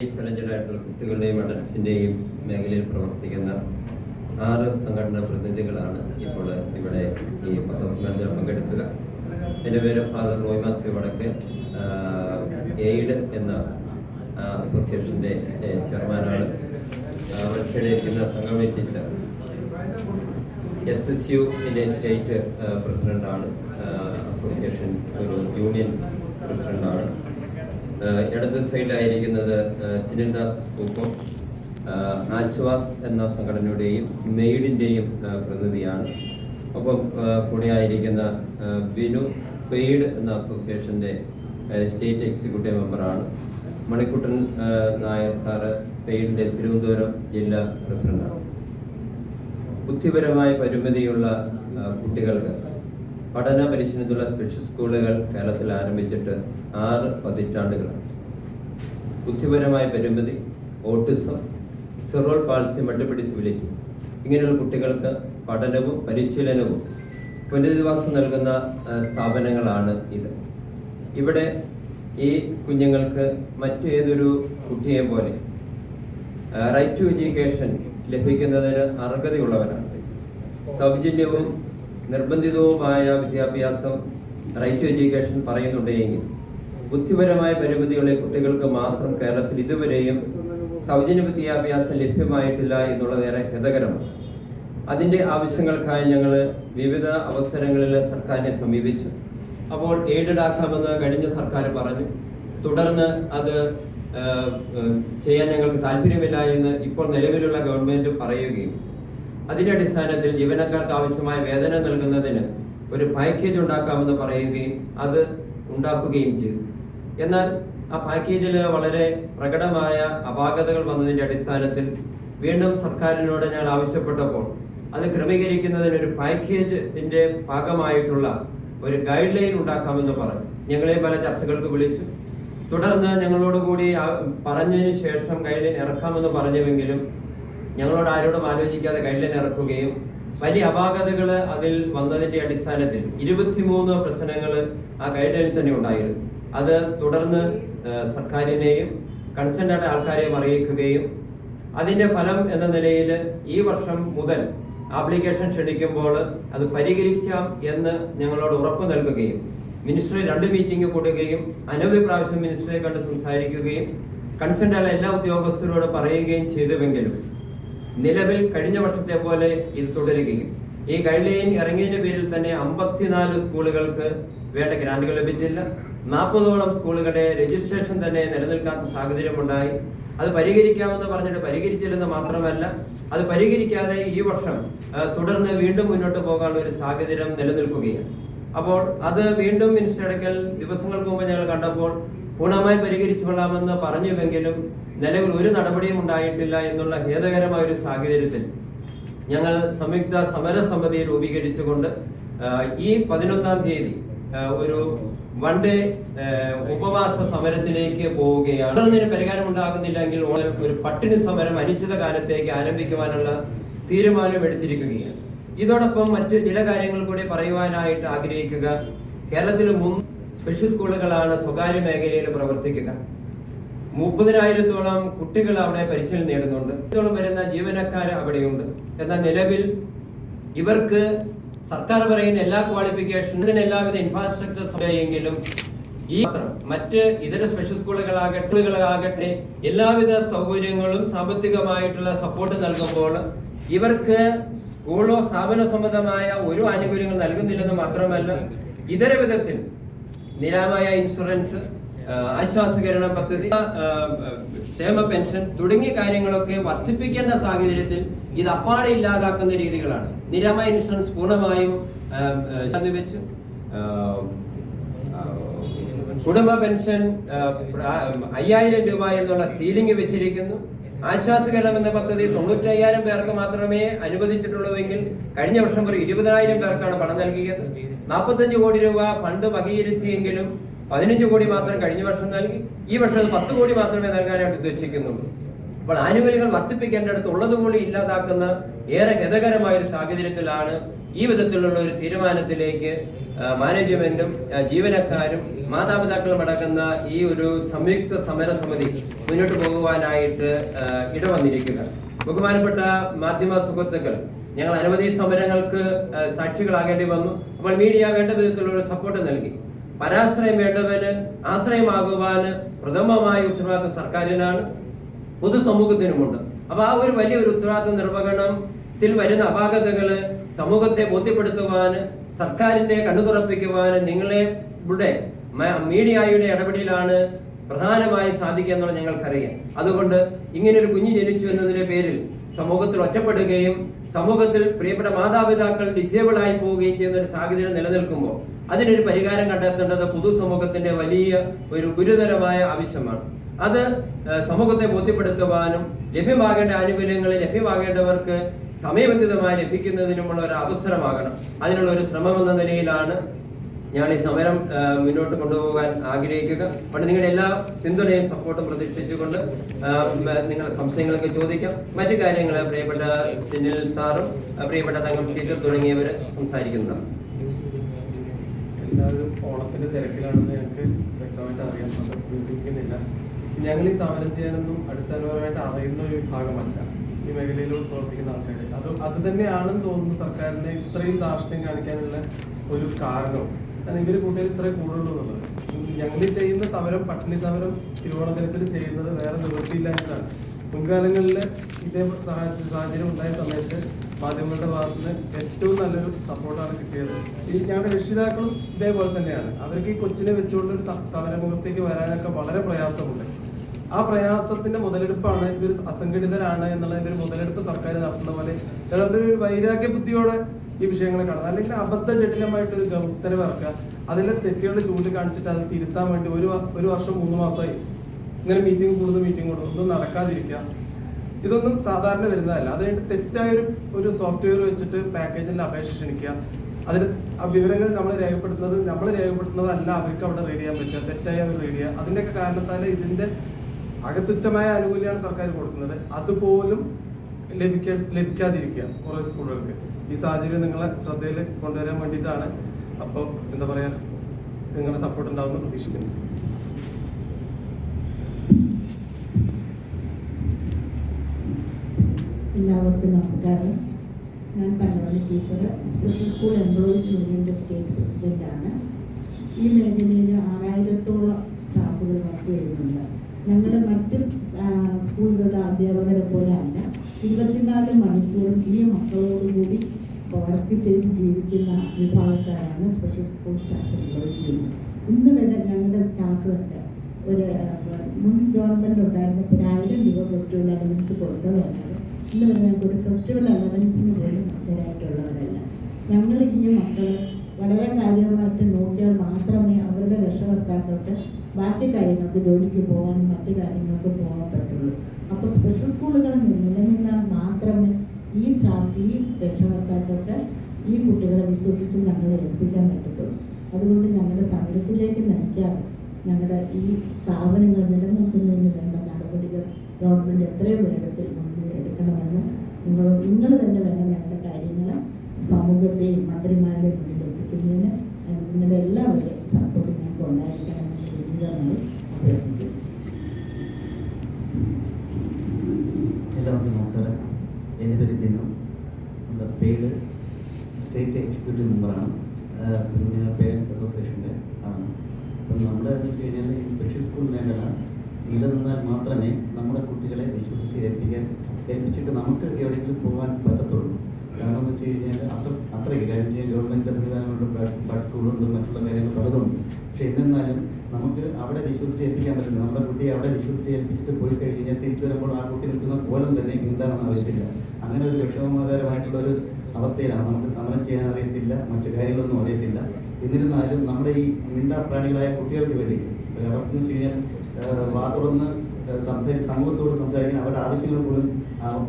Challenged ആയിട്ടുള്ള കുട്ടികളുടെയും അഡൽസിന്റെയും മേഖലയിൽ പ്രവർത്തിക്കുന്ന ആറ് സംഘടനാ പ്രതിനിധികളാണ് ഇപ്പോൾ ഇവിടെ ഈ പത്രസമ്മേളനത്തിൽ പങ്കെടുക്കുക. എന്റെ പേര് ഫാദർ റോയ് മാത്യു വടക്ക്. എയ്ഡ് എന്ന അസോസിയേഷന്റെ ചെയർമാനാണ്. മത്സരിക്കുന്ന Thankamani teacher. S S U ഇതിന്റെ സ്റ്റേറ്റ് പ്രസിഡന്റാണ് അസോസിയേഷൻ ഒരു യൂണിയൻ പ്രസിഡന്റാണ്. ആ, ഇടത് സൈഡിലായിരിക്കുന്നത് സിനിദാസ് പൂക്കം ആശ്വാസ് എന്ന സംഘടനയുടെയും മെയ്ഡിന്റെയും പ്രതിനിധിയാണ്. ഒപ്പം കൂടെ ആയിരിക്കുന്ന ബിനു പെയ്ഡ് എന്ന അസോസിയേഷന്റെ സ്റ്റേറ്റ് എക്സിക്യൂട്ടീവ് മെമ്പറാണ്. മണിക്കുട്ടൻ നായർ സാറ് പെയ്ഡിന്റെ തിരുവനന്തപുരം ജില്ലാ പ്രസിഡന്റാണ്. ബുദ്ധിപരമായ പരിമിതിയുള്ള കുട്ടികൾക്ക് പഠന പരിശീലനത്തിലുള്ള സ്പെഷ്യൽ സ്കൂളുകൾ കേരളത്തിൽ ആരംഭിച്ചിട്ട് ആറ് പതിറ്റാണ്ടുകളാണ് ബുദ്ധിപരമായ പരിമിതി autism cerebral palsy multiple disability ഇങ്ങനെയുള്ള കുട്ടികൾക്ക് പഠനവും പരിശീലനവും പുനരധിവാസം നൽകുന്ന സ്ഥാപനങ്ങളാണ് ഇത്. ഇവിടെ ഈ കുഞ്ഞുങ്ങൾക്ക് മറ്റേതൊരു കുട്ടിയെ പോലെ റൈറ്റ് ടു എഡ്യൂക്കേഷൻ ലഭിക്കുന്നതിന് അർഹതയുള്ളവരാണ്. സൗജന്യവും നിർബന്ധിതവുമായ വിദ്യാഭ്യാസം റൈറ്റ് ടു എഡ്യൂക്കേഷൻ പറയുന്നുണ്ടെങ്കിൽ ബുദ്ധിപരമായ പരിമിതികളെ കുട്ടികൾക്ക് മാത്രം കേരളത്തിൽ ഇതുവരെയും സൗജന്യ വിദ്യാഭ്യാസം ലഭ്യമായിട്ടില്ല എന്നുള്ളത് ഏറെ ഹിതകരമാണ് അതിന്റെ ആവശ്യങ്ങൾക്കായി ഞങ്ങൾ വിവിധ അവസരങ്ങളിൽ സർക്കാരിനെ സമീപിച്ചു. അപ്പോൾ എയ്ഡഡ് ആക്കാമെന്ന് കഴിഞ്ഞ സർക്കാർ പറഞ്ഞു. തുടർന്ന് അത് ചെയ്യാൻ ഞങ്ങൾക്ക് താല്പര്യമില്ല എന്ന് ഇപ്പോൾ നിലവിലുള്ള ഗവൺമെന്റ് പറയുകയും അതിന്റെ അടിസ്ഥാനത്തിൽ ജീവനക്കാർക്ക് ആവശ്യമായ വേതനം നൽകുന്നതിന് ഒരു പാക്കേജ് ഉണ്ടാക്കാമെന്ന് പറയുകയും അത് ഉണ്ടാക്കുകയും ചെയ്തു. എന്നാൽ ആ പാക്കേജിൽ വളരെ പ്രകടമായ അപാകതകൾ വന്നതിന്റെ അടിസ്ഥാനത്തിൽ വീണ്ടും സർക്കാരിനോട് ഞാൻ ആവശ്യപ്പെട്ടപ്പോൾ അത് ക്രമീകരിക്കുന്നതിന് ഒരു പാക്കേജിന്റെ ഭാഗമായിട്ടുള്ള ഒരു ഗൈഡ് ലൈൻ ഉണ്ടാക്കാമെന്ന് പറഞ്ഞു. ഞങ്ങളെ പല ചർച്ചകൾക്ക് വിളിച്ചു. തുടർന്ന് ഞങ്ങളോട് കൂടി പറഞ്ഞതിന് ശേഷം ഗൈഡ് ലൈൻ ഇറക്കാമെന്ന് പറഞ്ഞുവെങ്കിലും ഞങ്ങളോട് ആരോടും ആലോചിക്കാതെ ഗൈഡ് ഇറക്കുകയും വലിയ അപാകതകൾ അതിൽ വന്നതിന്റെ അടിസ്ഥാനത്തിൽ ഇരുപത്തിമൂന്ന് പ്രശ്നങ്ങൾ ആ കൈഡലിൽ തന്നെ ഉണ്ടായിരുന്നു. അത് തുടർന്ന് സർക്കാരിനെയും കൺസേൺ ആയ ആൾക്കാരെയും അറിയിക്കുകയും അതിന്റെ ഫലം എന്ന നിലയിൽ ഈ വർഷം മുതൽ ആപ്ലിക്കേഷൻ ക്ഷണിക്കുമ്പോൾ അത് പരിഹരിക്കാം എന്ന് ഞങ്ങളോട് ഉറപ്പ് നൽകുകയും മിനിസ്റ്ററെ രണ്ട് മീറ്റിംഗ് കൂടുകയും അനവധി പ്രാവശ്യം മിനിസ്റ്ററെ കണ്ട് സംസാരിക്കുകയും കൺസേൺ ആയ എല്ലാ ഉദ്യോഗസ്ഥരോട് പറയുകയും ചെയ്തുവെങ്കിലും നിലവിൽ കഴിഞ്ഞ വർഷത്തെ പോലെ ഇത് തുടരുകയും ഈ ഗൈഡ് ലൈൻ ഇറങ്ങിയതിന്റെ പേരിൽ തന്നെ അമ്പത്തിനാല് സ്കൂളുകൾക്ക് വേണ്ട ഗ്രാന്റുകൾ ലഭിച്ചില്ല. നാൽപ്പതോളം സ്കൂളുകളുടെ രജിസ്ട്രേഷൻ തന്നെ നിലനിൽക്കാത്ത സാഹചര്യമുണ്ടായി അത് പരിഹരിക്കാമെന്ന് പറഞ്ഞിട്ട് പരിഹരിച്ചില്ലെന്ന് മാത്രമല്ല അത് പരിഹരിക്കാതെ ഈ വർഷം തുടർന്ന് വീണ്ടും മുന്നോട്ട് പോകാനുള്ള ഒരു സാഹചര്യം നിലനിൽക്കുകയാണ്. അപ്പോൾ അത് വീണ്ടും മിനിസ്റ്റർ അടുക്കൽ ദിവസങ്ങൾക്ക് മുമ്പ് ഞങ്ങൾ കണ്ടപ്പോൾ പൂർണമായി പരിഹരിച്ചു കൊള്ളാമെന്ന് പറഞ്ഞുവെങ്കിലും നിലവിൽ ഒരു നടപടിയും ഉണ്ടായിട്ടില്ല എന്നുള്ള ഖേദകരമായ ഒരു സാഹചര്യത്തിൽ ഞങ്ങൾ സംയുക്ത സമരസമിതി രൂപീകരിച്ചുകൊണ്ട് ഈ പതിനൊന്നാം തീയതി ഒരു വൺ ഡേ ഉപവാസ സമരത്തിലേക്ക് പോവുകയാണ്. തുടർന്നതിന് പരിഹാരം ഉണ്ടാകുന്നില്ലെങ്കിൽ ഒരു പട്ടിണി സമരം അനിശ്ചിത കാലത്തേക്ക് ആരംഭിക്കുവാനുള്ള തീരുമാനം എടുത്തിരിക്കുകയാണ്. ഇതോടൊപ്പം മറ്റ് ചില കാര്യങ്ങൾ കൂടി പറയുവാനായിട്ട് ആഗ്രഹിക്കുക. കേരളത്തിലെ മൂന്ന് സ്പെഷ്യൽ സ്കൂളുകളാണ് സ്വകാര്യ മേഖലയിൽ പ്രവർത്തിക്കുക. മുപ്പതിനായിരത്തോളം കുട്ടികൾ അവിടെ പരിശീലനം നേടുന്നുണ്ട്. ഇത്തോളം വരുന്ന ജീവനക്കാർ അവിടെയുണ്ട്. എന്നാൽ നിലവിൽ ഇവർക്ക് സർക്കാർ പറയുന്ന എല്ലാ ക്വാളിഫിക്കേഷനും ഇതിന് എല്ലാവിധ ഇൻഫ്രാസ്ട്രക്ചർ എങ്കിലും ഈ മറ്റ് ഇതര സ്പെഷ്യൽ സ്കൂളുകളാകട്ടെ എല്ലാവിധ സൗകര്യങ്ങളും സാമ്പത്തികമായിട്ടുള്ള സപ്പോർട്ട് നൽകുമ്പോൾ ഇവർക്ക് സ്കൂളോ സ്ഥാപന സംബന്ധമായ ഒരു ആനുകൂല്യങ്ങൾ നൽകുന്നില്ലെന്ന് മാത്രമല്ല ഇതര വിധത്തിൽ നിരാമയ ഇൻഷുറൻസ് ആശ്വാസകരണ പദ്ധതി ക്ഷേമ പെൻഷൻ തുടങ്ങിയ കാര്യങ്ങളൊക്കെ വർദ്ധിപ്പിക്കേണ്ട സാഹചര്യത്തിൽ ഇത് അപ്പാടെ ഇല്ലാതാക്കുന്ന രീതികളാണ്. നിരമ ഇൻഷുറൻസ് പൂർണമായും വെച്ചു. കുടുംബ പെൻഷൻ അയ്യായിരം രൂപ എന്നുള്ള സീലിംഗ് വെച്ചിരിക്കുന്നു. ആശ്വാസകരണം എന്ന പദ്ധതി തൊണ്ണൂറ്റയ്യായിരം പേർക്ക് മാത്രമേ അനുവദിച്ചിട്ടുള്ളൂവെങ്കിൽ കഴിഞ്ഞ വർഷം ഒരു ഇരുപതിനായിരം പേർക്കാണ് പണം നൽകിയത്. നാൽപ്പത്തഞ്ച് കോടി രൂപ ഫണ്ട് വകയിരുത്തിയെങ്കിലും പതിനഞ്ച് കോടി മാത്രം കഴിഞ്ഞ വർഷം നൽകി ഈ വർഷം അത് പത്ത് കോടി മാത്രമേ നൽകാനായിട്ട് ഉദ്ദേശിക്കുന്നുള്ളൂ. അപ്പോൾ ആനുകൂല്യങ്ങൾ വർദ്ധിപ്പിക്കേണ്ടടുത്ത് ഉള്ളതുകൂടി ഇല്ലാതാക്കുന്ന ഏറെ ഹിതകരമായ ഒരു സാഹചര്യത്തിലാണ് ഈ വിധത്തിലുള്ള ഒരു തീരുമാനത്തിലേക്ക് മാനേജ്മെന്റും ജീവനക്കാരും മാതാപിതാക്കളും അടക്കുന്ന ഈ ഒരു സംയുക്ത സമര സമിതി മുന്നോട്ട് പോകുവാനായിട്ട് ഇടവന്നിരിക്കുക. ബഹുമാനപ്പെട്ട മാധ്യമ സുഹൃത്തുക്കൾ ഞങ്ങൾ അനവധി സമരങ്ങൾക്ക് സാക്ഷികളാകേണ്ടി വന്നു. അപ്പോൾ മീഡിയ വേണ്ട വിധത്തിലുള്ള ഒരു സപ്പോർട്ട് നൽകി. പരാശ്രയം വേണ്ടവന് ആശ്രയമാകുവാന് പ്രഥമമായ ഉത്തരവാദിത്വം സർക്കാരിനാണ് പൊതുസമൂഹത്തിനുമുണ്ട്. അപ്പൊ ആ ഒരു വലിയ ഒരു ഉത്തരവാദിത്വ നിർവഹണത്തിൽ വരുന്ന അപാകതകൾ സമൂഹത്തെ ബോധ്യപ്പെടുത്തുവാന് സർക്കാരിന്റെ കണ്ണു തുറപ്പിക്കുവാന് നിങ്ങളെ ഇവിടെ മീഡിയയുടെ ഇടപെടലാണ് പ്രധാനമായി സാധിക്കുക എന്നുള്ളത് ഞങ്ങൾക്കറിയാം. അതുകൊണ്ട് ഇങ്ങനെ ഒരു കുഞ്ഞ് ജനിച്ചു എന്നതിന്റെ പേരിൽ സമൂഹത്തിൽ ഒറ്റപ്പെടുകയും സമൂഹത്തിൽ പ്രിയപ്പെട്ട മാതാപിതാക്കൾ ഡിസേബിൾ ആയി പോവുകയും ചെയ്യുന്ന ഒരു സാഹചര്യം നിലനിൽക്കുമ്പോൾ അതിനൊരു പരിഹാരം കണ്ടെത്തേണ്ടത് പൊതുസമൂഹത്തിന്റെ വലിയ ഒരു ഗുരുതരമായ ആവശ്യമാണ്. അത് സമൂഹത്തെ ബോധ്യപ്പെടുത്തുവാനും ലഭ്യമാകേണ്ട ആനുകൂല്യങ്ങൾ ലഭ്യമാകേണ്ടവർക്ക് സമയബന്ധിതമായി ലഭിക്കുന്നതിനുമുള്ള ഒരു അവസരമാകണം. അതിനുള്ള ഒരു ശ്രമം എന്ന നിലയിലാണ് ഞാൻ ഈ സമരം മുന്നോട്ട് കൊണ്ടുപോകാൻ ആഗ്രഹിക്കുക. അപ്പോൾ നിങ്ങളുടെ എല്ലാ പിന്തുണയും സപ്പോർട്ടും പ്രതീക്ഷിച്ചുകൊണ്ട് നിങ്ങളുടെ സംശയങ്ങളൊക്കെ ചോദിക്കാം. മറ്റു കാര്യങ്ങൾ പ്രിയപ്പെട്ട സിനിൽ സാറും പ്രിയപ്പെട്ട തങ്ങൾ ടീച്ചർ തുടങ്ങിയവർ സംസാരിക്കുന്നതാണ്. എല്ലാവരും ഓണത്തിന്റെ തിരക്കിലാണെന്ന് ഞങ്ങൾക്ക് വ്യക്തമായിട്ട് അറിയാം അത് ഞങ്ങൾ ഈ സമരം ചെയ്യാനൊന്നും അടിസ്ഥാനപരമായിട്ട് അറിയുന്ന ഒരു വിഭാഗമല്ല. ഈ മേഖലയിലൂടെ പ്രവർത്തിക്കുന്ന ആൾക്കാർ അത് അത് തന്നെയാണെന്ന് തോന്നുന്നു സർക്കാരിന് ഇത്രയും ദാർഷ്ട്യം കാണിക്കാനുള്ള ഒരു കാരണവും കാരണം ഇവർ കൂട്ടുകാർ ഇത്രേ കൂടുള്ളൂ എന്നുള്ളത്. ഞങ്ങൾ ചെയ്യുന്ന സമരം പട്ടിണി സമരം തിരുവനന്തപുരത്തിൽ ചെയ്യുന്നത് വേറെ നിവൃത്തിയില്ലാത്തതാണ് മുൻകാലങ്ങളിൽ ഇതേ സാഹചര്യം ഉണ്ടായ സമയത്ത് മാധ്യമങ്ങളുടെ ഭാഗത്ത് നിന്ന് ഏറ്റവും നല്ലൊരു സപ്പോർട്ടാണ് കിട്ടിയത്. ഈ ഞങ്ങളുടെ രക്ഷിതാക്കളും ഇതേപോലെ തന്നെയാണ്. അവർക്ക് ഈ കൊച്ചിനെ വെച്ചുകൊണ്ട് ഒരു സമരമുഖത്തേക്ക് വരാനൊക്കെ വളരെ പ്രയാസമുണ്ട്. ആ പ്രയാസത്തിന്റെ മുതലെടുപ്പാണ് ഇതൊരു അസംഘടിതരാണ് എന്നുള്ളതിന്റെ ഒരു മുതലെടുപ്പ് സർക്കാർ നടത്തുന്ന പോലെ അവരുടെ ഒരു വൈരാഗ്യ ബുദ്ധിയോടെ ഈ വിഷയങ്ങളെ കാണുന്നത്. അല്ലെങ്കിൽ അബദ്ധ ജടിലമായിട്ട് ഒരു ഗ- ഉത്തരവ് ഇറക്കുക. അതിലെ തെറ്റുകൾ ചൂണ്ടിക്കാണിച്ചിട്ട് അത് തിരുത്താൻ വേണ്ടി ഒരു ഒരു വർഷം മൂന്ന് മാസമായി. ഇങ്ങനെ മീറ്റിംഗ് കൂടുന്നു മീറ്റിംഗ് കൂടുന്നു ഒന്നും നടക്കാതിരിക്കുക. ഇതൊന്നും സാധാരണ വരുന്നതല്ല. അത് കഴിഞ്ഞിട്ട് തെറ്റായ ഒരു ഒരു സോഫ്റ്റ്വെയർ വെച്ചിട്ട് പാക്കേജിന്റെ അപേക്ഷ ക്ഷണിക്കുക. അതിന് ആ വിവരങ്ങൾ നമ്മൾ രേഖപ്പെടുത്തുന്നത് നമ്മൾ രേഖപ്പെടുത്തുന്നതല്ല അവർക്ക് അവിടെ റീഡ് ചെയ്യാൻ പറ്റുക. തെറ്റായി അവർ റീഡ് ചെയ്യുക. അതിന്റെയൊക്കെ കാരണത്താൽ ഇതിന്റെ അകത്തുച്ഛമായ ആനുകൂല്യമാണ് സർക്കാർ കൊടുക്കുന്നത്. അതുപോലും ലഭിക്ക ലഭിക്കാതിരിക്കുക കുറേ സ്കൂളുകൾക്ക്. ഈ സാഹചര്യം നിങ്ങളെ ശ്രദ്ധയിൽ കൊണ്ടുവരാൻ വേണ്ടിയിട്ടാണ്. അപ്പോൾ എന്താ പറയാ? നിങ്ങളുടെ സപ്പോർട്ട് ഉണ്ടാവുമെന്ന് പ്രതീക്ഷിക്കുന്നു. എല്ലാവർക്കും നമസ്കാരം. ഞാൻ Panoli teacher. Special school employees യൂണിയന്റെ സ്റ്റേറ്റ് പ്രസിഡന്റാണ് ഈ മേഖലയിൽ ആറായിരത്തോളം സ്റ്റാഫുകൾ വർക്ക് ചെയ്യുന്നുണ്ട്. ഞങ്ങൾ മറ്റ് സ്കൂളുകളുടെ അധ്യാപകരെ പോലെ അല്ല ഇരുപത്തിനാല് മണിക്കൂറും ഈ മക്കളോടുകൂടി വർക്ക് ചെയ്ത് ജീവിക്കുന്ന വിഭാഗക്കാരാണ് special school staff employees union ഇന്ന് വരെ ഞങ്ങളുടെ സ്റ്റാഫുകൾക്ക് ഒരു മുൻ ഗവൺമെന്റ് ഉണ്ടായിരുന്നപ്പോൾ ഒരു രൂപ ഫെസ്റ്റിവൽ അലവൻസ് കൊടുത്തതല്ലാതെ വരെ ഞങ്ങൾക്ക് ഒരു ഫെസ്റ്റിവൽ അലവൻസിന് പോലും അർഹരായിട്ടുള്ളവരല്ല ഞങ്ങൾ ഈ മക്കൾ വളരെ കാര്യമായിട്ട് നോക്കിയാൽ മാത്രമേ അവരുടെ രക്ഷകർത്താക്കൾക്ക് ബാക്കി കാര്യങ്ങൾക്ക് ജോലിക്ക് പോകാനും മറ്റു കാര്യങ്ങൾക്ക് പോകാൻ പറ്റുള്ളൂ. അപ്പോൾ സ്പെഷ്യൽ സ്കൂളുകളിൽ നിന്ന് നിലനിന്നാൽ മാത്രമേ ഈ ഈ രക്ഷകർത്താക്കൾക്ക് ഈ കുട്ടികളെ വിശ്വസിച്ച് ഞങ്ങളെ ഏൽപ്പിക്കാൻ പറ്റത്തുള്ളൂ. അതുകൊണ്ട് ഞങ്ങളുടെ സമരത്തിലേക്ക് നയിക്കാതെ ഞങ്ങളുടെ ഈ സ്ഥാപനങ്ങൾ നിലനിൽക്കുന്നതിന് വേണ്ട നടപടികൾ ഗവൺമെന്റ് എത്രയും വേഗത്തിൽ മുന്നിൽ എടുക്കണമെന്ന് നിങ്ങൾ നിങ്ങൾ തന്നെ വേണം ഞങ്ങളുടെ കാര്യങ്ങൾ സമൂഹത്തെയും മന്ത്രിമാരുടെ മുന്നിൽ എത്തിക്കുന്നതിന് നിങ്ങളുടെ എല്ലാവരുടെയും സപ്പോർട്ട് ഞങ്ങൾക്ക് ഉണ്ടായിരിക്കണമെന്ന് സുദീർഘമായി അഭ്യർത്ഥിക്കുന്നു. എല്ലാവർക്കും നമസ്കാരം. എന്റെ പേര് ബിനു. നമ്മുടെ പേര് സ്റ്റേറ്റ് എക്സിക്യൂട്ടീവ് മെമ്പറാണ് പിന്നെ പേരൻസ് അസോസിയേഷന്റെ ആണ്. അപ്പം നമ്മുടെ എന്ന് വെച്ച് കഴിഞ്ഞാൽ ഈ സ്പെഷ്യൽ സ്കൂൾ മേഖല നിലനിന്നാൽ മാത്രമേ നമ്മുടെ കുട്ടികളെ വിശ്വസിച്ച് ഏൽപ്പിക്കാൻ ഏൽപ്പിച്ചിട്ട് നമുക്ക് എവിടെയെങ്കിലും പോകാൻ പറ്റത്തുള്ളൂ. കാരണം എന്ന് വെച്ച് കഴിഞ്ഞാൽ അത്ര അത്രയ്ക്ക് കാര്യം ചെയ്യാൻ ഗവൺമെന്റ് സംവിധാനങ്ങളുണ്ട് പ്രൈവറ്റ് സ്കൂളുണ്ട് മറ്റുള്ള കാര്യങ്ങൾ പലതുണ്ട്. പക്ഷെ എന്നിരുന്നാലും നമുക്ക് അവിടെ വിശ്വസിച്ച് ഏൽപ്പിക്കാൻ പറ്റില്ല. നമ്മുടെ കുട്ടിയെ അവിടെ വിശ്വസിച്ച് ഏൽപ്പിച്ചിട്ട് പോയി കഴിഞ്ഞാൽ തിരിച്ചു വരുമ്പോൾ ആ കുട്ടി നിൽക്കുന്ന പോലെ തന്നെ എന്താണെന്ന് ആവശ്യമില്ല അങ്ങനെ ഒരു വിഷമകരമായിട്ടുള്ള ഒരു അവസ്ഥയിലാണ്. നമുക്ക് സമരം ചെയ്യാൻ അറിയത്തില്ല മറ്റു കാര്യങ്ങളൊന്നും അറിയത്തില്ല. എന്നിരുന്നാലും നമ്മുടെ ഈ മിണ്ടാ പ്രാണികളായ കുട്ടികൾക്ക് വേണ്ടിയിട്ട് അവർക്ക് എന്ന് വെച്ച് കഴിഞ്ഞാൽ വാ തുറന്ന് സമൂഹത്തോട് സംസാരിക്കാൻ അവരുടെ ആവശ്യങ്ങൾ പോലും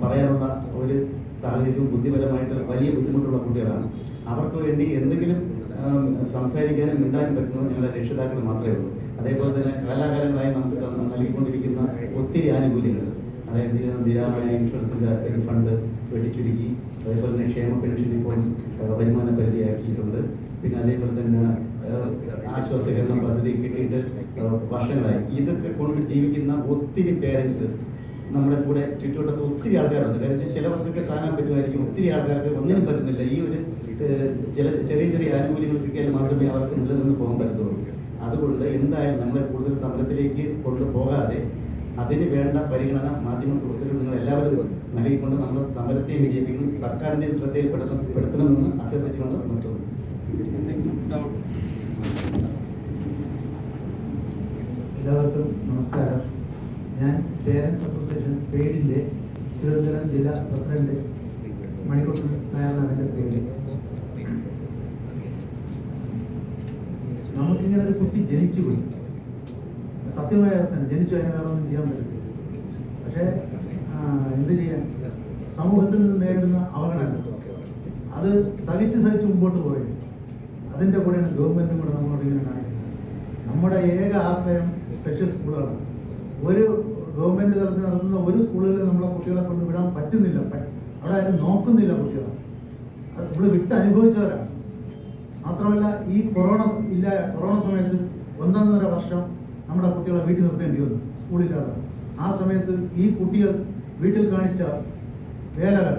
പറയാനുള്ള ഒരു സാഹചര്യവും ബുദ്ധിപരമായിട്ട് വലിയ ബുദ്ധിമുട്ടുള്ള കുട്ടികളാണ്. അവർക്ക് വേണ്ടി എന്തെങ്കിലും സംസാരിക്കാനും മിണ്ടാനും പറ്റുന്നത് ഞങ്ങളുടെ രക്ഷിതാക്കൾ മാത്രമേ ഉള്ളൂ. അതേപോലെ തന്നെ കാലാകാലങ്ങളായി നമുക്ക് നൽകിക്കൊണ്ടിരിക്കുന്ന ഒത്തിരി ആനുകൂല്യങ്ങൾ. അതായത് നിരാമയ ഇൻഷുറൻസിന്റെ ഫണ്ട് വെട്ടിച്ചുരുക്കി അതേപോലെ തന്നെ ക്ഷേമ പെൻഷൻ ഇപ്പോൾ വരുമാന പരിധി ആക്കിയിട്ടുണ്ട് പിന്നെ അതേപോലെ തന്നെ ആശ്വാസകരണം പദ്ധതി കിട്ടിയിട്ട് വർഷങ്ങളായി. ഇതൊക്കെ കൊണ്ട് ജീവിക്കുന്ന ഒത്തിരി പേരൻസ് നമ്മുടെ കൂടെ ചുറ്റുവട്ടത്ത് ഒത്തിരി ആൾക്കാരുണ്ട്. കാര്യം ചിലവർക്കൊക്കെ താങ്ങാൻ പറ്റുമായിരിക്കും. ഒത്തിരി ആൾക്കാർക്ക് ഒന്നിനും പറ്റുന്നില്ല. ഈ ഒരു ചില ചെറിയ ചെറിയ ആനുകൂല്യങ്ങൾ കിട്ടിയാൽ മാത്രമേ അവർക്ക് നിലനിന്ന് പോകാൻ പറ്റത്തുള്ളൂ. അതുകൊണ്ട് എന്തായാലും നമ്മളെ കൂടുതൽ സമരത്തിലേക്ക് കൊണ്ടുപോകാതെ അതിന് വേണ്ട പരിഗണന മാധ്യമ സുഹൃത്തുക്കൾ നിങ്ങൾ എല്ലാവരും നൽകിക്കൊണ്ട് നമ്മുടെ സമരത്തെ വിജയിപ്പിക്കണം ശ്രദ്ധയിൽ പെടുത്തണമെന്ന് അഭ്യർത്ഥിച്ചുകൊണ്ട് നിർത്തുന്നു. എല്ലാവർക്കും നമസ്കാരം. ഞാൻ പേരൻസ് അസോസിയേഷൻ പേരിന്റെ തിരുവനന്തപുരം ജില്ലാ പ്രസിഡന്റ് മണിക്കൂട്ടൻ നായർന്നാണ് എന്റെ പേര്. നമുക്കിങ്ങനെ ഒരു കുട്ടി ജനിച്ചു പോയി. സത്യമായ അവസാനം ജനിച്ചു അതിനെ വേറെ ഒന്നും ചെയ്യാൻ പറ്റില്ല പക്ഷേ എന്ത് ചെയ്യാൻ? സമൂഹത്തിൽ നിന്ന് നേരിടുന്ന അവഗണന. അത് സഹിച്ച് സഹിച്ച് മുമ്പോട്ട് പോയത് അതിന്റെ കൂടെയാണ് ഗവൺമെന്റും കൂടെ നമ്മളോട് ഇങ്ങനെ കാണിക്കുന്നത് നമ്മുടെ ഏക ആശ്രയം സ്പെഷ്യൽ സ്കൂളുകളാണ് ഒരു ഗവൺമെന്റ് തലത്തിൽ നടത്തുന്ന ഒരു സ്കൂളുകളിൽ നമ്മളെ കുട്ടികളെ കൊണ്ട് വിടാൻ പറ്റുന്നില്ല. അവിടെ ആരും നോക്കുന്നില്ല കുട്ടികളെ. അത് ഇവിടെ വിട്ട് അനുഭവിച്ചവരാണ്. മാത്രമല്ല ഈ കൊറോണ ഇല്ല കൊറോണ സമയത്ത് ഒന്നൊന്നര വർഷം നമ്മുടെ കുട്ടികളെ വീട്ടിൽ നിർത്തേണ്ടി വന്നു. സ്കൂളില്ലാതെ ആ സമയത്ത് ഈ കുട്ടികൾ വീട്ടിൽ കാണിച്ച വേലകൾ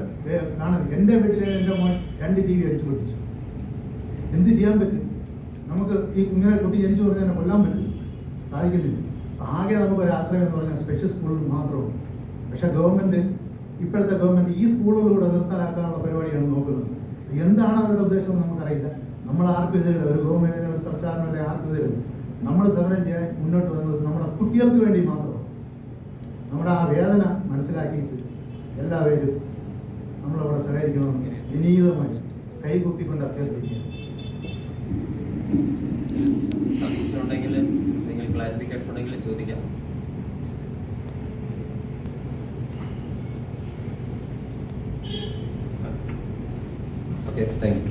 കാണാൻ എന്റെ വീട്ടിലെ എന്റെ മോൻ രണ്ട് ടി വി അടിച്ചു പൊട്ടിച്ചു. എന്ത് ചെയ്യാൻ പറ്റും? നമുക്ക് ഈ ഇങ്ങനെ കുട്ടി ജനിച്ചു പറഞ്ഞാൽ കൊല്ലാൻ പറ്റും. സാധിക്കുന്നില്ല. ആകെ നമുക്ക് ഒരു ആശ്രയം എന്ന് പറഞ്ഞാൽ സ്പെഷ്യൽ സ്കൂളുകൾ മാത്രമാണ്. പക്ഷെ ഗവൺമെന്റ് ഇപ്പോഴത്തെ ഗവൺമെന്റ് ഈ സ്കൂളുകളിലൂടെ നിർത്തലാക്കാനുള്ള പരിപാടിയാണ് നോക്കുന്നത്. എന്താണ് അവരുടെ ഉദ്ദേശം എന്ന് നമുക്കറിയില്ല. നമ്മൾ ആർക്കും എതിരില്ല. ഒരു ഗവൺമെന്റിന് ഒരു സർക്കാരിനോ അല്ലെങ്കിൽ ആർക്കും എതിരില്ല. നമ്മൾ സമരം ചെയ്യാൻ മുന്നോട്ട് വരുന്നത് നമ്മുടെ കുട്ടികൾക്ക് വേണ്ടി മാത്രം നമ്മുടെ ആ വേദന മനസ്സിലാക്കിയിട്ട് എല്ലാവരും നമ്മളവിടെ സഹകരിക്കണമെന്ന് വിനീതമായി കൈകുപ്പിക്കൊണ്ട് അഭ്യർത്ഥിക്കുക സംശയമുണ്ടെങ്കിൽ നിങ്ങൾ ക്ലാരിഫിക്കേഷൻ ഉണ്ടെങ്കിൽ ചോദിക്കാം. Okay thank you